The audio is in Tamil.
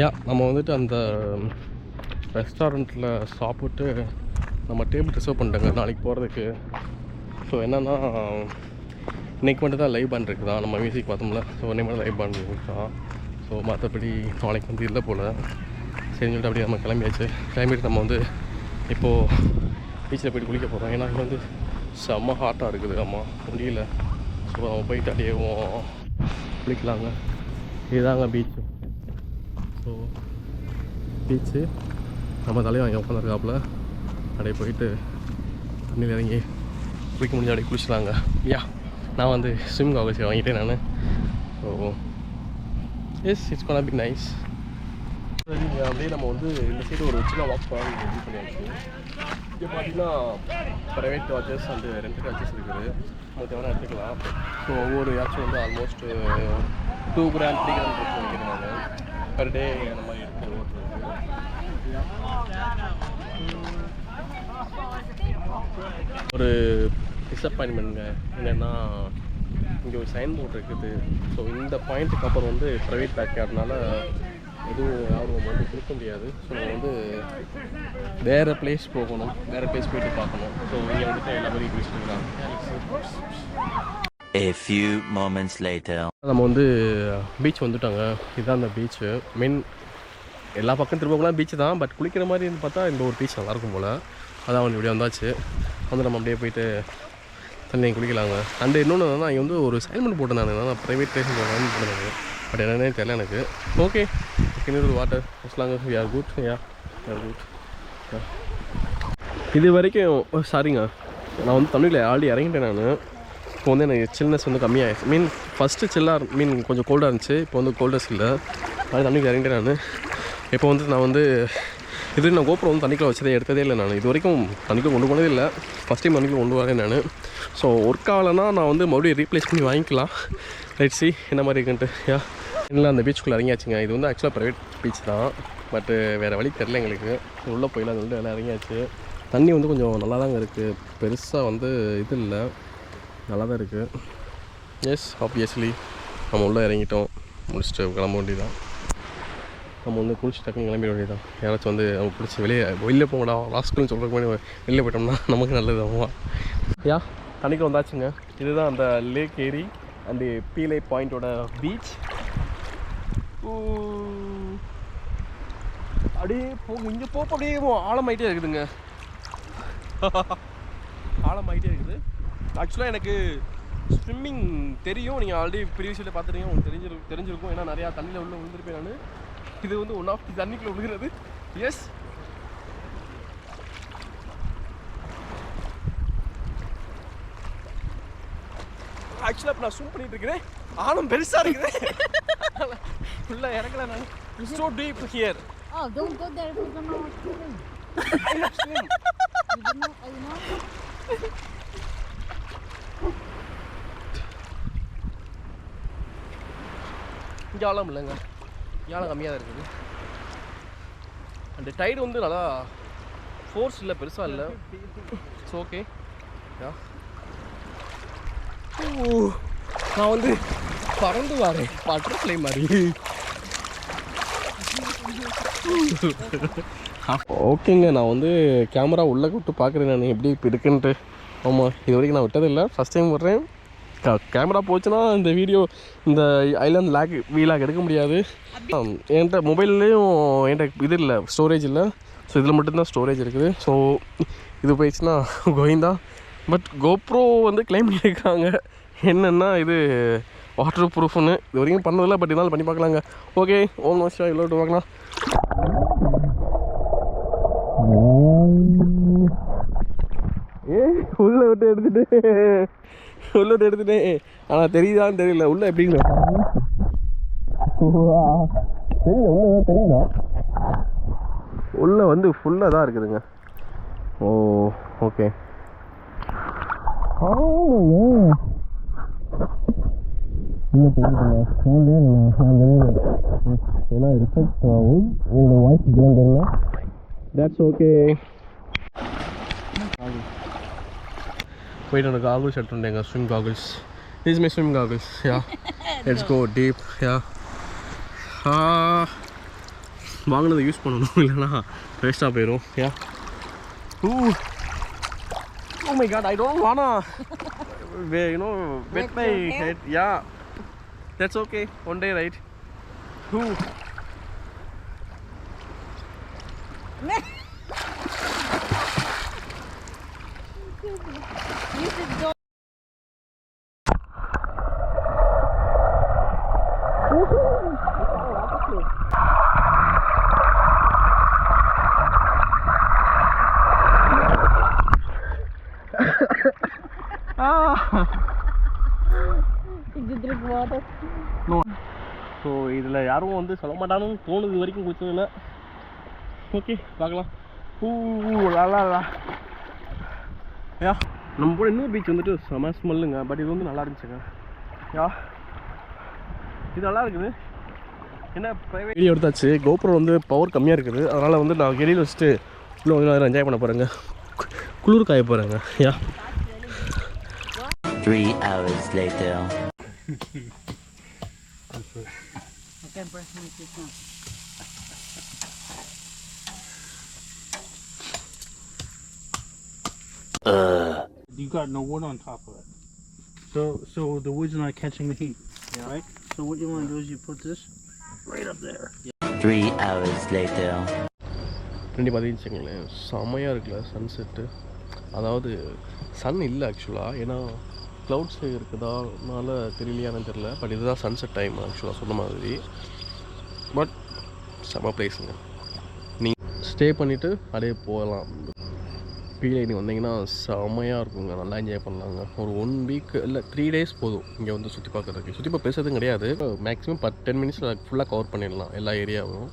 யா நம்ம வந்துட்டு அந்த ரெஸ்டாரண்ட்டில் சாப்பிட்டு நம்ம டேபிள் ரிசர்வ் பண்ணிட்டோங்க நாளைக்கு போகிறதுக்கு ஸோ என்னென்னா இன்றைக்கி மட்டும் தான் லைவ் பேண்ட் தான் நம்ம மியூசிக் பார்த்தோம்ல ஸோ இன்னைக்கு மட்டும் லைவ் பேண்ட் இருக்குது தான் ஸோ மற்றபடி நாளைக்கு வந்து இல்லை போல். சரின்னு சொல்லிட்டு அப்படியே நம்ம கிளம்பியாச்சு. கிளம்பிட்டு நம்ம வந்து இப்போது பீச்சில் போய்ட்டு குளிக்க போகிறோம் ஏன்னா இங்கே வந்து செம்ம ஹாட்டாக இருக்குது. ஆமாம் முடியல. ஸோ நம்ம போயிட்டு அப்படியே குளிக்கலாங்க. இதுதாங்க பீச்சு ஸோ பீச்சு. நம்ம தலையும் அங்கே உட்காந்துருக்காப்புல அப்படியே போயிட்டு தண்ணியில் இறங்கி குளிக்க முடிஞ்சு அப்படியே குளிச்சுலாங்க. யா நான் வந்து ஸ்விம் காகல்ஸ் வாங்கிட்டேன் நான். So yes it's gonna be nice அப்படியே நம்ம வந்து இந்த சைடு ஒரு சின்ன வாக் பண்ணி பண்ணியாச்சு. இங்கே பார்த்தீங்கன்னா ப்ரைவேட் வாட்சஸ் அண்டு ரெண்டு வாட்சஸ் இருக்குது. நம்ம தேவை எடுத்துக்கலாம் ஸோ ஒவ்வொரு வாட்சும் வந்து almost two gram three gram இருக்கு நினைக்கிறேன் நான். பர் டே அந்த மாதிரி எடுத்து ஒரு டிசப்பாயின்மெண்ட்ங்க என்னென்னா இங்கே ஒரு சைன் போர்ட் இருக்குது. ஸோ இந்த பாயிண்ட்டுக்கு அப்புறம் வந்து ப்ரைவேட் பேக்கேட்னால எதுவும் யாரும் நம்ம வந்து கொடுக்க முடியாது. ஸோ நம்ம வந்து வேறு பிளேஸ் போகணும். வேறு பிளேஸ் போயிட்டு பார்க்கணும். ஸோ இங்கே வந்துட்டு எல்லா மாதிரி குளிச்சுட்டுருக்கலாம் A few moments later. நம்ம வந்து பீச் வந்துட்டோங்க. இதுதான் அந்த பீச்சு மீன் எல்லா பக்கம் திரும்பலாம் பீச்சு தான். பட் குளிக்கிற மாதிரி இருந்து பார்த்தா இந்த ஒரு பீச் நல்லாயிருக்கும் போல். அதான் வந்து இப்படியே வந்தாச்சு. வந்து நம்ம அப்படியே போயிட்டு தண்ணியை குளிக்கலாங்க. அண்டு இன்னொன்று என்னன்னா இங்கே வந்து ஒரு சைன்மெண்ட் போட்டேன் நான். ப்ரைவேட் பிளேஸ் போடுறது பட் என்னன்னே தெரியல எனக்கு. ஓகே கிணறு வாட்டர் சொல்லாங்க we are good yeah are good இது வரைக்கும் சாரிங்க நான் வந்து தண்ணியில் ஆல்ரெடி இறங்கிட்டேன் நான். இப்போ வந்து எனக்கு சில்னஸ் வந்து கம்மியாகிடுச்சு மீன் ஃபஸ்ட்டு சில்லாக மீன் கொஞ்சம் கோல்டாக இருந்துச்சு. இப்போ வந்து கோல்டஸ் இல்லை. அது தண்ணிக்கு இறங்கிட்டேன் நான். இப்போ வந்து நான் வந்து இது நான் கோபுரம் வந்து தண்ணிக்குள்ளே வச்சதே எடுத்ததே இல்லை நான். இது வரைக்கும் தண்ணிக்குள்ளே கொண்டு போனதே இல்லை. ஃபஸ்ட் டைம் தண்ணிக்குள்ளே கொண்டு வரேன் நான். ஸோ ஒர்க் ஆகலைன்னா நான் வந்து மறுபடியும் ரீப்ளேஸ் பண்ணி வாங்கிக்கலாம். ரைட் சி என்ன மாதிரி இருக்குன்ட்டு. யா இல்லை அந்த பீச்சுக்குள்ளே இறங்கியாச்சுங்க. இது வந்து ஆக்சுவலாக ப்ரைவேட் பீச் தான். பட்டு வேறு வழி தெரில எங்களுக்கு. உள்ளே போயிடலாம் சொல்லிட்டு எல்லாம் இறங்கியாச்சு. தண்ணி வந்து கொஞ்சம் நல்லா தாங்க இருக்குது பெருசாக வந்து இது இல்லை. நல்லா தான் இருக்குது எஸ் ஆப்வியஸ்லி நம்ம உள்ளே இறங்கிட்டோம். முடிச்சுட்டு கிளம்ப வேண்டியதான் நம்ம வந்து குளிச்சு டக்குன்னு கிளம்பிட வேண்டியதான் யாராச்சும் வந்து நம்ம பிடிச்சி வெளியே வெளியில் போங்கடா லாஸ்ட்னு சொல்கிறதுக்கு முன்னாடி வெளியில் போயிட்டோம்னா நமக்கு நல்லது ஆமா யா தண்ணிக்கு வந்தாச்சுங்க. இதுதான் அந்த லேக் ஏரி அந்த பீலை பாயிண்டோட பீச் அப்படியே போங்க இங்கே போக அப்படியே ஆழமாயிட்டே இருக்குதுங்க. ஆழமாயிட்டே இருக்குது. ஆக்சுவலாக எனக்கு ஸ்விம்மிங் தெரியும். நீங்கள் ஆல்ரெடி ப்ரீவியஸில் பார்த்துருக்கீங்க. உங்களுக்கு தெரிஞ்சிருக்கும் தெரிஞ்சிருக்கும். ஏன்னா நிறையா தண்ணியில் உள்ள விழுந்திருப்பேன் நான். இது வந்து ஒன் ஆஃப் தி தண்ணிக்குள்ள விழுகிறது. எஸ் ஆக்சுவலாக இப்போ நான் ஸ்விம் பண்ணிட்டு இருக்கிறேன். ஆழம் பெருசாக இருக்குது. உள்ள இறங்கல நான். So deep here Oh, don't go there. If you don't know what to do. Swim You don't know, you know? இங்கே இல்லைங்க. யாழம் கம்மியாக தான் இருக்குது. அந்த டயர் வந்து நல்லா ஃபோர்ஸ் இல்லை பெருசாக இல்லை. இட்ஸ் ஓகே நான் வந்து பறந்து வரேன். பட்டர்ஃப்ளை மாதிரி. ஓகேங்க நான் வந்து கேமரா உள்ளே கூப்பிட்டு பார்க்குறேன் நான். எப்படி இப்போ இருக்குன்ட்டு. ஆமாம் இது வரைக்கும் நான் விட்டதில்லை. ஃபஸ்ட் டைம் விட்றேன். கேமரா போச்சுன்னா இந்த வீடியோ இந்த ஐலாண்ட் லேக் வீலாக் எடுக்க முடியாது. என்கிட்ட மொபைல்லையும் என்கிட்ட இது இல்லை ஸ்டோரேஜ் இல்லை. ஸோ இதில் மட்டும்தான் ஸ்டோரேஜ் இருக்குது. ஸோ இது போயிடுச்சுன்னா கோவிந்தா. பட் கோப்ரோ வந்து கிளைம் பண்ணியிருக்காங்க. என்னென்னா இது வாட்டர் ப்ரூஃப்னு இது வரைக்கும் பண்ணதில்லை பட் இதனால் பண்ணி பார்க்கலாங்க. ஓகே ஓம் நோஷா இவ்வளோ பார்க்கலாம். ஏ உள்ள விட்டு எடுத்துட்டு. உள்ள விட்டு எடுத்துட்டேன் ஆனால் தெரியுதான்னு தெரியல. உள்ள எப்படிங்க? தெரியல உள்ள தெரியல. உள்ள வந்து ஃபுல்லாக தான் இருக்குதுங்க. ஓ ஓகே ஏன்னா ரிசல்ட் ஆகும் என்னோட வாய்ஸ் இப்படிலாம் தெரியல that's okay போயிட்டு எனக்கு goggles எடுத்துட்டேங்க swim goggles is my swim goggles ya let's go deep ya வாங்கினதை use பண்ணணும் இல்லைன்னா வேஸ்ட்டாக போயிடும் யா ஊ Oh my god, I don't wanna, you know, wet Wet my your hair? head. Yeah, that's okay. One day, right? Ooh. இதில் யாரும் வந்து சொல்ல மாட்டானுன்னு தோணுது வரைக்கும் குடிச்சதில்ல ஓகே பார்க்கலாம். ஊ லா யா நம்ம கூட இன்னொரு பீச் வந்துட்டு செம ஸ்மெல்லுங்க. பட் இது வந்து நல்லா இருந்துச்சுங்க. யா இது நல்லா இருக்குது. என்ன ப்ரைவேட் வீடியோ எடுத்தாச்சு. கோபுரம் வந்து பவர் கம்மியாக இருக்குது. அதனால் வந்து நான் வெளியில் வச்சுட்டு இன்னும் வந்து நேரம் என்ஜாய் பண்ண போகிறேங்க குளிர் காய போகிறேங்க யா. Three hours later. I can brush my teeth now. You got no wood on top of it. So so the wood's not catching the heat. Right? So what you want to do is you put this right up there. Three hours later. ரெண்டு பார்த்தீங்கன்னு செம்மையாக இருக்குல்ல சன்செட்டு அதாவது சன் இல்லை ஆக்சுவலாக ஏன்னா க்ளவுட்ஸ் இருக்குதானால தெரியலையானு தெரில பட் இதுதான் சன்செட் டைம் ஆக்சுவலாக சொன்ன மாதிரி. பட் செம பிளேஸுங்க நீங்கள் ஸ்டே பண்ணிவிட்டு அப்படியே போகலாம். பீலேனி வந்தீங்கன்னா செம்மையாக இருக்குங்க. நல்லா என்ஜாய் பண்ணலாங்க. ஒரு ஒன் வீக் இல்லை த்ரீ டேஸ் போதும் இங்கே வந்து சுற்றி பார்க்குறதுக்கு. சுற்றி பார்க்க பேசுறதும் கிடையாது. மேக்ஸிமம் பத்து டென் மினிட்ஸில் ஃபுல்லாக கவர் பண்ணிடலாம். எல்லா ஏரியாவும்